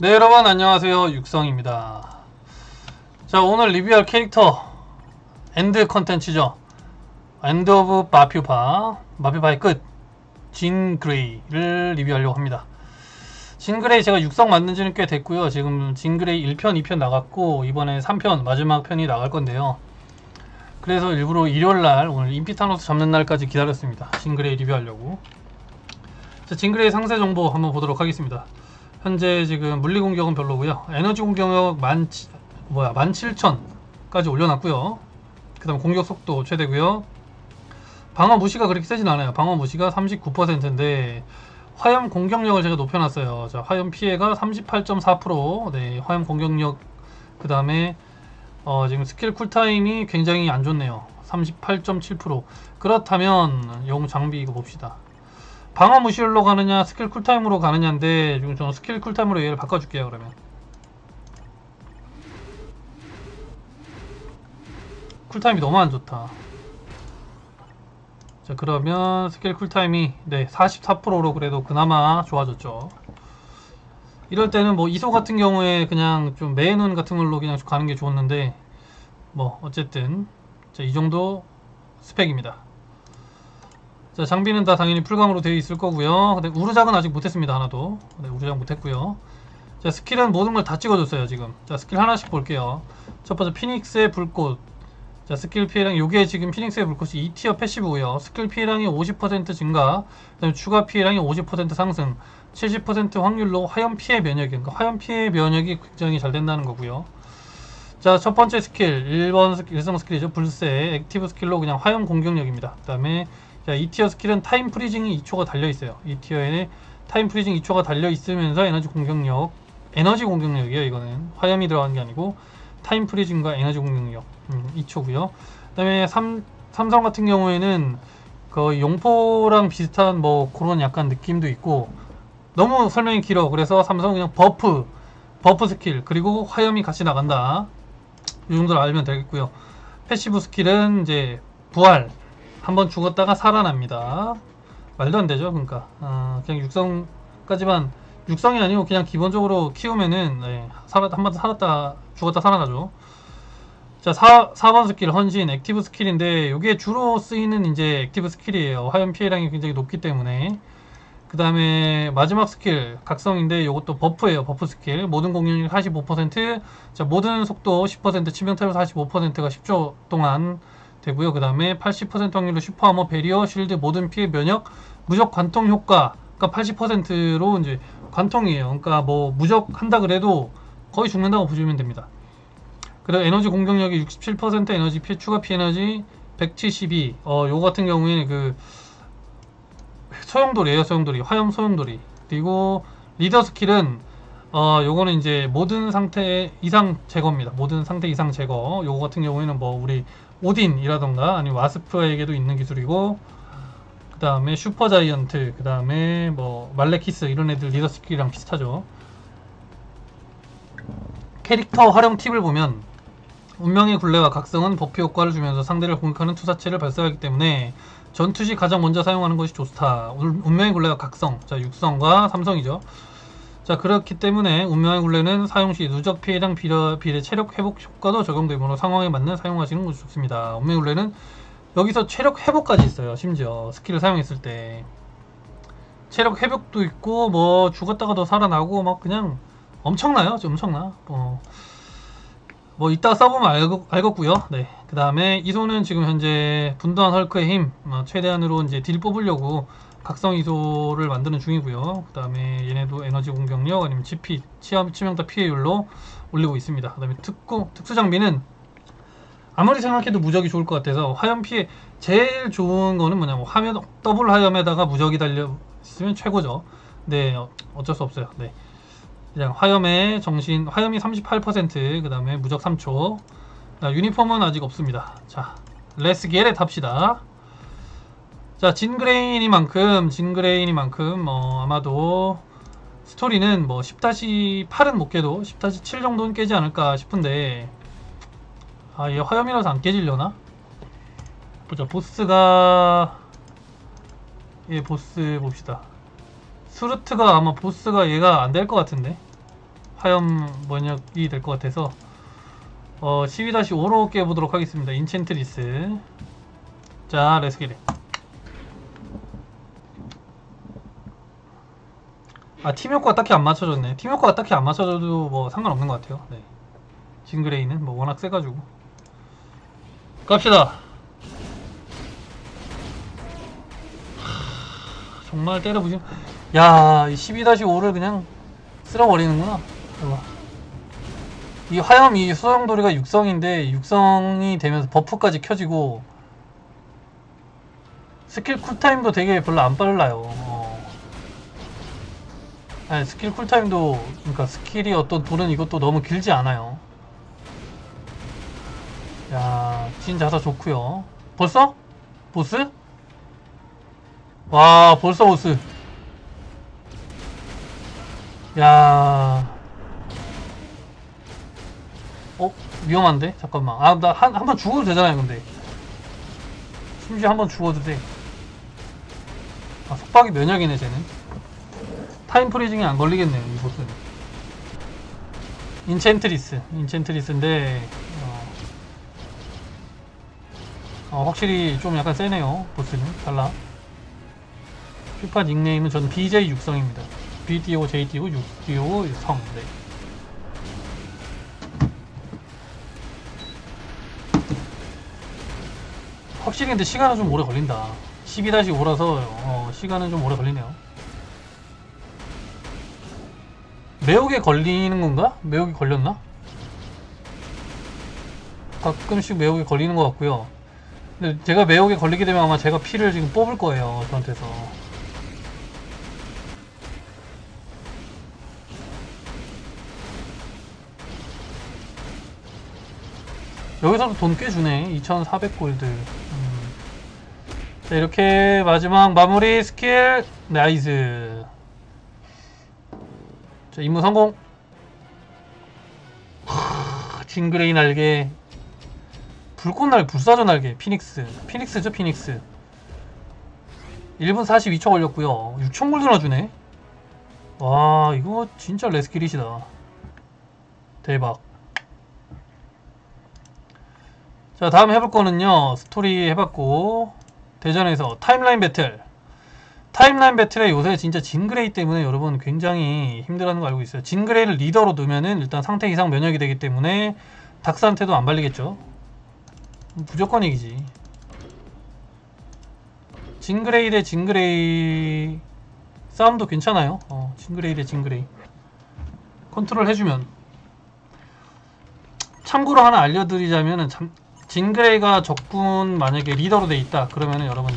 네 여러분 안녕하세요. 육성입니다. 자 오늘 리뷰할 캐릭터 엔드 컨텐츠죠. 엔드 오브 마퓨파 마퓨파의 끝 진 그레이를 리뷰하려고 합니다. 진 그레이 제가 육성 만든 지는 꽤 됐고요. 지금 진 그레이 1편 2편 나갔고 이번에 3편 마지막 편이 나갈 건데요. 그래서 일부러 일요일날 오늘 인피타노스 잡는 날까지 기다렸습니다. 진 그레이 리뷰하려고. 자, 진 그레이 상세 정보 한번 보도록 하겠습니다 현재 지금 물리 공격은 별로고요. 에너지 공격력 만 뭐야 17,000까지 올려놨고요. 그다음 공격 속도 최대고요. 방어 무시가 그렇게 세진 않아요. 방어 무시가 39%인데 화염 공격력을 제가 높여놨어요. 자, 화염 피해가 38.4%. 네, 화염 공격력 그 다음에 어, 지금 스킬 쿨타임이 굉장히 안 좋네요. 38.7% 그렇다면 용 장비 이거 봅시다. 방어 무실로 가느냐 스킬 쿨타임으로 가느냐인데 지금 저는 스킬 쿨타임으로 얘를 바꿔줄게요 그러면. 쿨타임이 너무 안 좋다. 자 그러면 스킬 쿨타임이 네 44%로 그래도 그나마 좋아졌죠. 이럴 때는 뭐 이소 같은 경우에 그냥 좀 매눈 같은 걸로 그냥 가는 게 좋았는데 뭐 어쨌든 자 이 정도 스펙입니다 자, 장비는 다 당연히 풀감으로 되어 있을 거고요. 근데 우르작은 아직 못했습니다. 하나도. 네, 우르작 못했고요. 자, 스킬은 모든 걸 다 찍어줬어요. 지금. 자, 스킬 하나씩 볼게요. 첫 번째 피닉스의 불꽃. 자, 스킬 피해량 요게 지금 피닉스의 불꽃이 2티어 패시브고요. 스킬 피해량이 50% 증가. 그다음에 추가 피해량이 50% 상승. 70% 확률로 화염 피해 면역이 그러니까 화염 피해 면역이 굉장히 잘 된다는 거고요. 자, 첫 번째 스킬 1번 스킬, 일성 스킬이죠. 불새 액티브 스킬로 그냥 화염 공격력입니다. 그 다음에 자, 2티어 스킬은 타임 프리징이 2초가 달려있어요. 2티어에 타임 프리징 2초가 달려있으면서 에너지 공격력, 에너지 공격력이에요. 이거는 화염이 들어간 게 아니고 타임 프리징과 에너지 공격력 음, 2초고요. 그 다음에 삼, 삼성 같은 경우에는 그 용포랑 비슷한 뭐 그런 약간 느낌도 있고 너무 설명이 길어. 그래서 삼성은 그냥 버프, 버프 스킬 그리고 화염이 같이 나간다. 이 정도를 알면 되겠고요. 패시브 스킬은 이제 부활 한번 죽었다가 살아납니다. 말도 안 되죠. 그러니까 어, 그냥 육성까지만 육성이 아니고 그냥 기본적으로 키우면은 네, 한번 살았다 죽었다 살아나죠. 자 4, 4번 스킬 헌신 액티브 스킬인데 이게 주로 쓰이는 이제 액티브 스킬이에요. 화염 피해량이 굉장히 높기 때문에 그 다음에 마지막 스킬 각성인데 이것도 버프예요. 버프 스킬 모든 공격력 45%자 모든 속도 10% 치명 타격 45%가 10초 동안 되고요. 그 다음에 80% 확률로 슈퍼아머, 베리어, 쉴드, 모든 피해 면역, 무적 관통 효과가 80%로 이제 관통이에요. 그러니까 뭐 무적 한다 그래도 거의 죽는다고 보시면 됩니다. 그리고 에너지 공격력이 67% 에너지 피해 추가 피해 에너지 172. 어, 요 같은 경우에 그 소용돌이에요. 소용돌이. 화염 소용돌이. 그리고 리더 스킬은 어, 요거는 이제 모든 상태 이상 제거입니다. 모든 상태 이상 제거. 요거 같은 경우에는 뭐 우리 오딘이라던가 아니면 와스프에게도 있는 기술이고 그 다음에 슈퍼자이언트 그 다음에 뭐 말레키스 이런 애들 리더 스킬이랑 비슷하죠 캐릭터 활용 팁을 보면 운명의 굴레와 각성은 버프 효과를 주면서 상대를 공격하는 투사체를 발사하기 때문에 전투 시 가장 먼저 사용하는 것이 좋다 운명의 굴레와 각성 자 육성과 삼성이죠 자 그렇기 때문에 운명의 굴레는 사용 시 누적 피해량 비례, 비례 체력 회복 효과도 적용되므로 상황에 맞는 사용하시는 것이 좋습니다. 운명의 굴레는 여기서 체력 회복까지 있어요. 심지어 스킬을 사용했을 때 체력 회복도 있고 뭐 죽었다가도 살아나고 막 그냥 엄청나요. 엄청나. 어. 뭐 이따 써보면 알겠고요. 네. 그 다음에 이소는 지금 현재 분도한 헐크의 힘 어, 최대한으로 이제 딜 뽑으려고 각성 이소를 만드는 중이고요. 그 다음에 얘네도 에너지 공격력 아니면 치피, 치암, 치명타 피해율로 올리고 있습니다. 그 다음에 특구, 특수 장비는 아무리 생각해도 무적이 좋을 것 같아서 화염 피해 제일 좋은 거는 뭐냐면 화면 더블 화염에다가 무적이 달려 있으면 최고죠. 네, 어, 어쩔 수 없어요. 네. 그냥 화염의 정신, 화염이 38%그 다음에 무적 3초 유니폼은 아직 없습니다. 자, 레스 기엘에 탑시다. 자 진그레인이만큼 진그레인이만큼 뭐 아마도 스토리는 뭐 10-8은 못 깨도 10-7 정도는 깨지 않을까 싶은데 아 얘 화염이라서 안 깨질려나? 보자 보스가 얘 보스 봅시다. 수르트가 아마 보스가 얘가 안 될 것 같은데? 화염 번역이 될 것 같아서. 어 12-5로 깨보도록 하겠습니다. 인챈트리스. 자 렛츠기릿 아 팀 효과가 딱히 안 맞춰졌네 팀 효과가 딱히 안 맞춰져도 뭐 상관없는 것 같아요 네. 징그레이는 뭐 워낙 세가지고 갑시다 하, 정말 때려보지 야이 12-5를 그냥 쓸어버리는구나 이거. 이 화염 이 수정돌이가 육성인데 육성이 되면서 버프까지 켜지고 스킬 쿨타임도 되게 별로 안 빨라요 어. 아니 스킬 쿨타임도 그러니까 스킬이 어떤 돌은 이것도 너무 길지 않아요 야 진자사 좋구요 벌써? 보스? 와 벌써 보스 야 어? 위험한데? 잠깐만 아 나 한 한 번 죽어도 되잖아요 근데 심지어 한 번 죽어도 돼 아, 속박이 면역이네 쟤는 타임 프리징이 안 걸리겠네요 이 보스는 인챈트리스 인챈트리스인데 어, 어, 확실히 좀 약간 세네요 보스는. 달라. 퓨파 닉네임은 전 BJ 육성입니다. BDO, JDO, 6DO 성. 네. 확실히 근데 시간은 좀 오래 걸린다. 12-5라서 어, 시간은 좀 오래 걸리네요 매혹에 걸리는 건가? 매혹이 걸렸나? 가끔씩 매혹에 걸리는 것 같고요 근데 제가 매혹에 걸리게 되면 아마 제가 피를 지금 뽑을 거예요 저한테서 여기서도 돈꽤 주네 2400골드 음. 자 이렇게 마지막 마무리 스킬 나이스 자 임무 성공. 하, 징그레이 날개. 불꽃 날 불사조 날개. 피닉스. 피닉스죠 피닉스. 1분 42초 걸렸고요. 6천 골드 나주네. 와 이거 진짜 레스키릿이다. 대박. 자 다음 해볼 거는요. 스토리 해봤고 대전에서 타임라인 배틀 타임라인 배틀에 요새 진짜 진그레이 때문에 여러분 굉장히 힘들어하는 거 알고 있어요. 진그레이를 리더로 두면은 일단 상태 이상 면역이 되기 때문에 닥스한테도 안 발리겠죠? 무조건 이기지. 진그레이 대 진그레이. 싸움도 괜찮아요. 어, 진그레이 대 진그레이. 컨트롤 해주면. 참고로 하나 알려드리자면은 참, 진그레이가 적군 만약에 리더로 돼 있다. 그러면은 여러분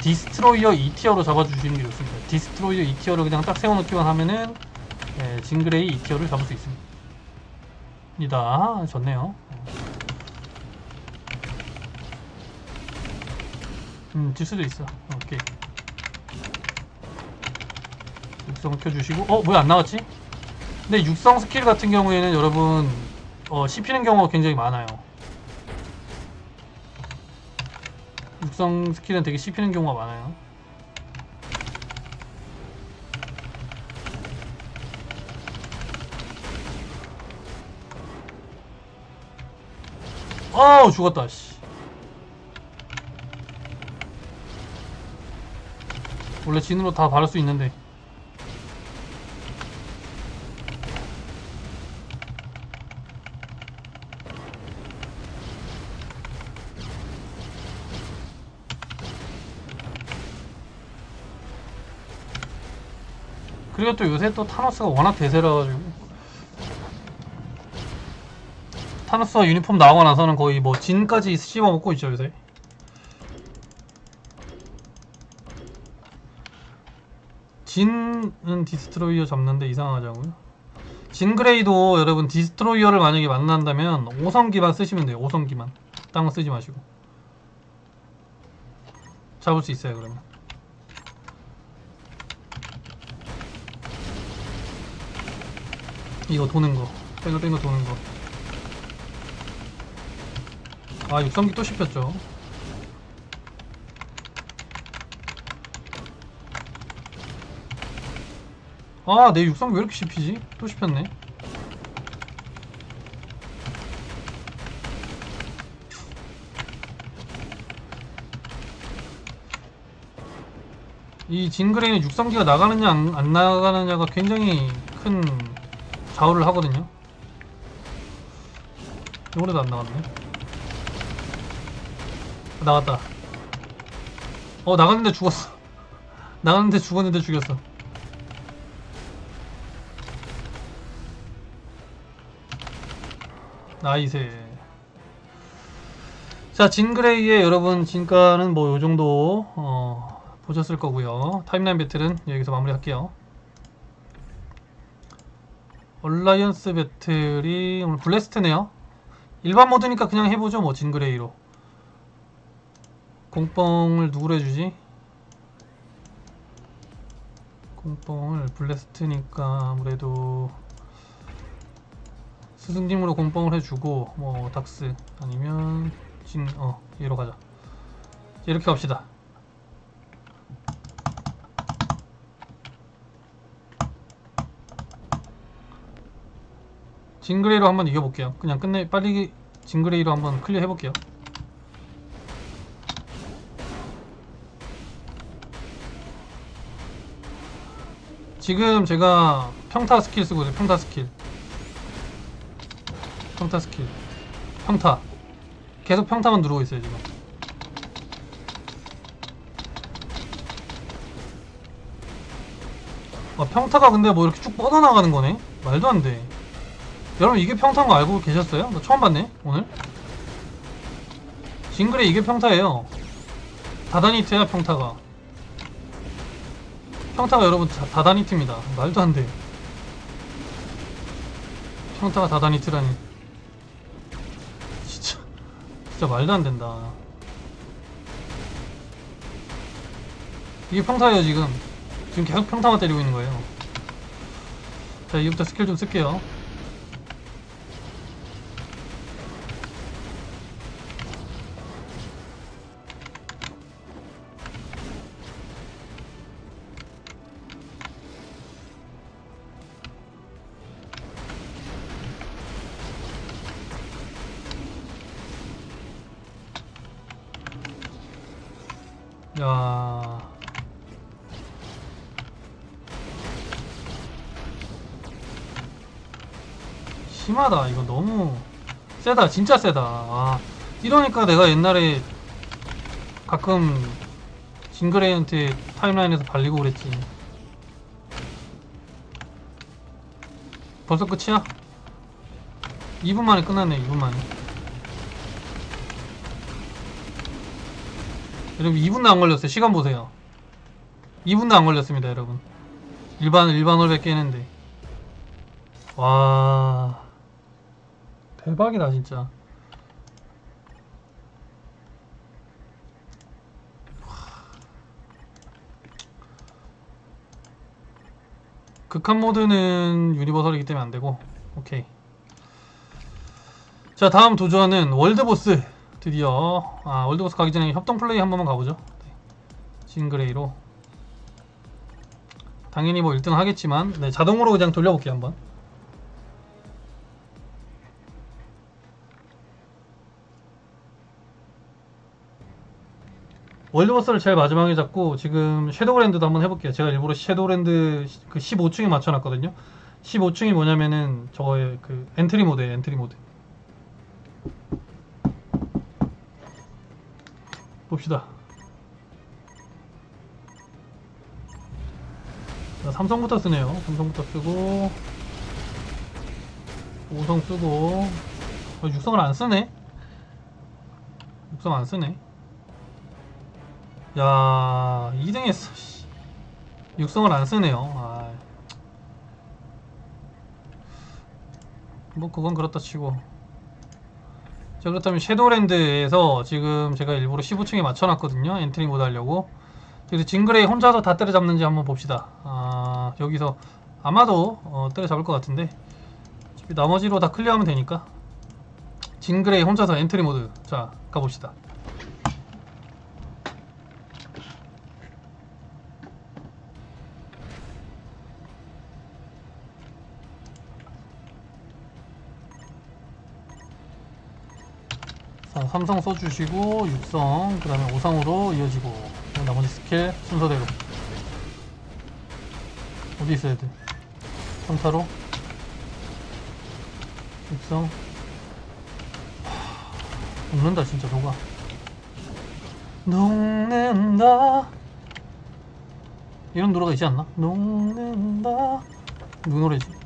디스트로이어 2티어로 잡아주시는 게 좋습니다 디스트로이어 2티어를 그냥 딱 세워놓기만 하면은 예, 진그레이 2티어를 잡을 수 있습니다 니다 좋네요 음, 질 수도 있어. 오케이. 육성 켜주시고, 어, 뭐야, 안 나왔지? 근데 육성 스킬 같은 경우에는 여러분, 어, 씹히는 경우가 굉장히 많아요. 육성 스킬은 되게 씹히는 경우가 많아요. 아우, 죽었다, 씨. 원래 진으로 다 바를 수 있는데 그리고 또 요새 또 타노스가 워낙 대세라 가지고. 타노스가 유니폼 나오고 나서는 거의 뭐 진까지 씹어 먹고 있죠 요새. 진은 디스트로이어 잡는데 이상하자고요? 진그레이도 여러분 디스트로이어를 만약에 만난다면 5성기만 쓰시면 돼요 5성기만 땅은 쓰지 마시고. 잡을 수 있어요 그러면 이거 도는 거. 뺑글뺑글 도는 거아 육성기 또 씹혔죠. 아내 육성기 왜 이렇게 씹히지? 또 씹혔네. 이 징그레인 육성기가 나가느냐 안, 안 나가느냐가 굉장히 큰 좌우를 하거든요. 이번에도 안 나갔네. 나갔다. 어 나갔는데 죽었어. 나갔는데 죽었는데 죽였어. 나이스. 자, 진그레이의 여러분 진가는 뭐 요정도 어, 보셨을 거고요 타임라인 배틀은 여기서 마무리할게요. 얼라이언스 배틀이 오늘 블레스트네요. 일반 모드니까 그냥 해보죠 뭐 진그레이로. 공뻥을 누구로 해주지? 공뻥을 블레스트니까 아무래도 스승님으로 공뻥을 해주고 뭐 닥스 아니면 진, 어 얘로 가자 이렇게 갑시다 징그레이로 한번 이겨볼게요. 그냥 끝내 빨리 징그레이로 한번 클리어 해볼게요. 지금 제가 평타 스킬 쓰고 있어요. 평타 스킬. 평타 스킬. 평타. 계속 평타만 누르고 있어요 지금. 아, 평타가 근데 뭐 이렇게 쭉 뻗어나가는 거네? 말도 안돼 여러분 이게 평타인 거 알고 계셨어요? 나 처음 봤네 오늘. 징글에 이게 평타예요. 다다니트야 평타가. 평타가 여러분 다, 다다니트입니다. 말도 안돼. 평타가 다다니트라니. 진짜 진짜 말도 안 된다. 이게 평타예요 지금. 지금 계속 평타만 때리고 있는 거예요. 자 이제부터 스킬 좀 쓸게요 심하다. 이거 너무 세다. 진짜 세다. 아, 이러니까 내가 옛날에 가끔 징그레이한테 타임라인에서 발리고 그랬지. 벌써 끝이야? 2분 만에 끝났네. 2분 만에. 여러분 2분도 안 걸렸어요. 시간 보세요. 2분도 안 걸렸습니다, 여러분. 일반 일반 월백 깨는데. 와. 대박이다, 진짜. 극한 모드는 유니버설이기 때문에 안 되고. 오케이. 자, 다음 도전은 월드보스. 드디어 아 월드버스 가기 전에 협동 플레이 한 번만 가보죠 네. 징그레이로 당연히 뭐 1등 하겠지만 네, 자동으로 그냥 돌려볼게요 한번 월드버스를 제일 마지막에 잡고 지금 섀도우랜드도 한번 해볼게요 제가 일부러 섀도우랜드 그 15층에 맞춰놨거든요 15층이 뭐냐면은 저거의 그 엔트리 모드에요 엔트리 모드 봅시다. 자, 삼성부터 쓰네요. 삼성부터 쓰고 5성 쓰고 어, 육성을 안 쓰네. 육성 안 쓰네. 야 2등 했어. 씨. 육성을 안 쓰네요. 아. 뭐 그건 그렇다 치고 자 그렇다면 섀도우랜드에서 지금 제가 일부러 15층에 맞춰놨거든요 엔트리 못 하려고 그래서 징그레이 혼자서 다 때려잡는지 한번 봅시다 아 여기서 아마도 어, 때려잡을 것 같은데 나머지로 다 클리어하면 되니까 징그레이 혼자서 엔트리 모드 자 가봅시다 삼성 써주시고 육성 그 다음에 오성으로 이어지고 나머지 스킬 순서대로 어디 있어야 돼? 평타로 육성 하, 녹는다 진짜 녹아 녹는다 이런 노래가 있지 않나? 녹는다 누구 노래지?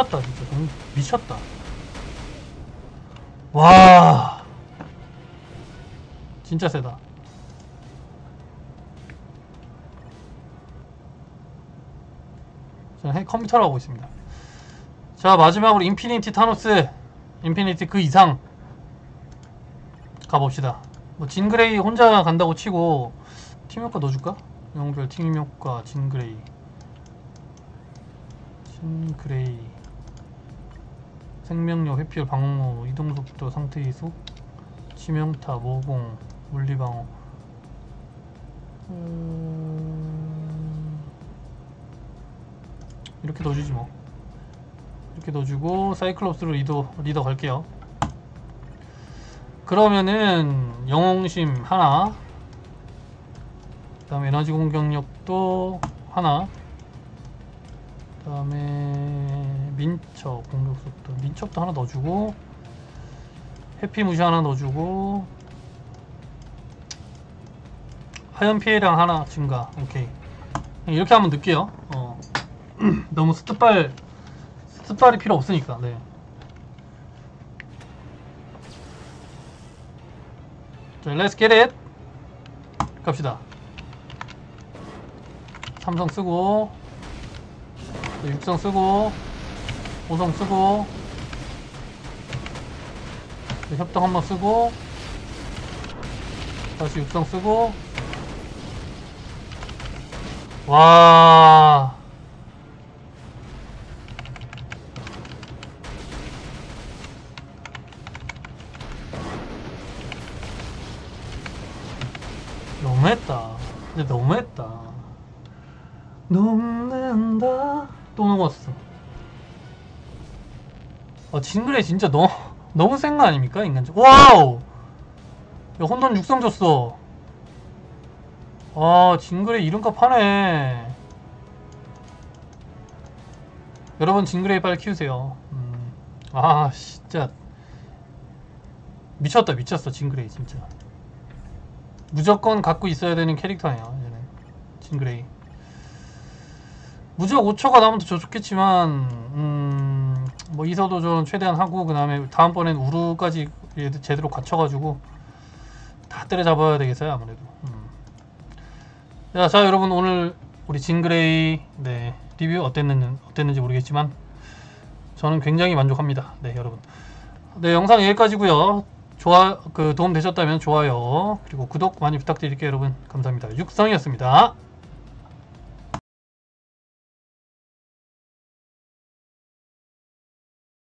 미쳤다 진짜. 정 미쳤다. 와. 진짜 세다. 저는 해- 컴퓨터로 하고 있습니다. 자 마지막으로 인피니티 타노스 인피니티 그 이상 가봅시다. 뭐 진그레이 혼자 간다고 치고 팀 효과 넣어줄까? 영별 팀 효과 진그레이. 진그레이 생명력 회피율 방어 이동속도 상태 이속 치명타 모공 물리방어. 음... 이렇게 넣어주지 뭐. 이렇게 넣어주고 사이클롭스로 리더 리더 갈게요. 그러면은 영웅심 하나 그 다음에 에너지 공격력도 하나 그 다음에 민첩 공격속도. 민첩도 하나 넣어주고 해피 무시 하나 넣어주고 하연 피해량 하나 증가. 오케이. 이렇게 한번 넣을게요. 어. 너무 스트발 스트발이 필요 없으니까 네. 자, let's get it. 갑시다. 삼성 쓰고 네, 육성 쓰고 오성 쓰고 네, 협동 한번 쓰고 다시 육성 쓰고. 와. 너무했다. 근데 너무했다. 녹는다. 또 녹았어 아 징그레 진짜 너, 너무 센 거 아닙니까 인간적 와우! 야 혼돈 육성 줬어. 아 징그레 이름값 하네. 여러분 징그레이 빨리 키우세요. 음. 아 진짜. 미쳤다 미쳤어 징그레이 진짜. 무조건 갖고 있어야 되는 캐릭터네요 얘는 징그레이 무적 5초가 나오면 더 좋겠지만 음, 뭐 이서도전 최대한 하고 그 다음에 다음번엔 우루까지 제대로 갖춰가지고 다 때려잡아야 되겠어요 아무래도. 음. 자, 자 여러분 오늘 우리 징그레이 네, 리뷰 어땠는지, 어땠는지 모르겠지만 저는 굉장히 만족합니다. 네 여러분. 네 영상 여기까지고요. 좋아 그 도움 되셨다면 좋아요 그리고 구독 많이 부탁드릴게요 여러분. 감사합니다. 육성이었습니다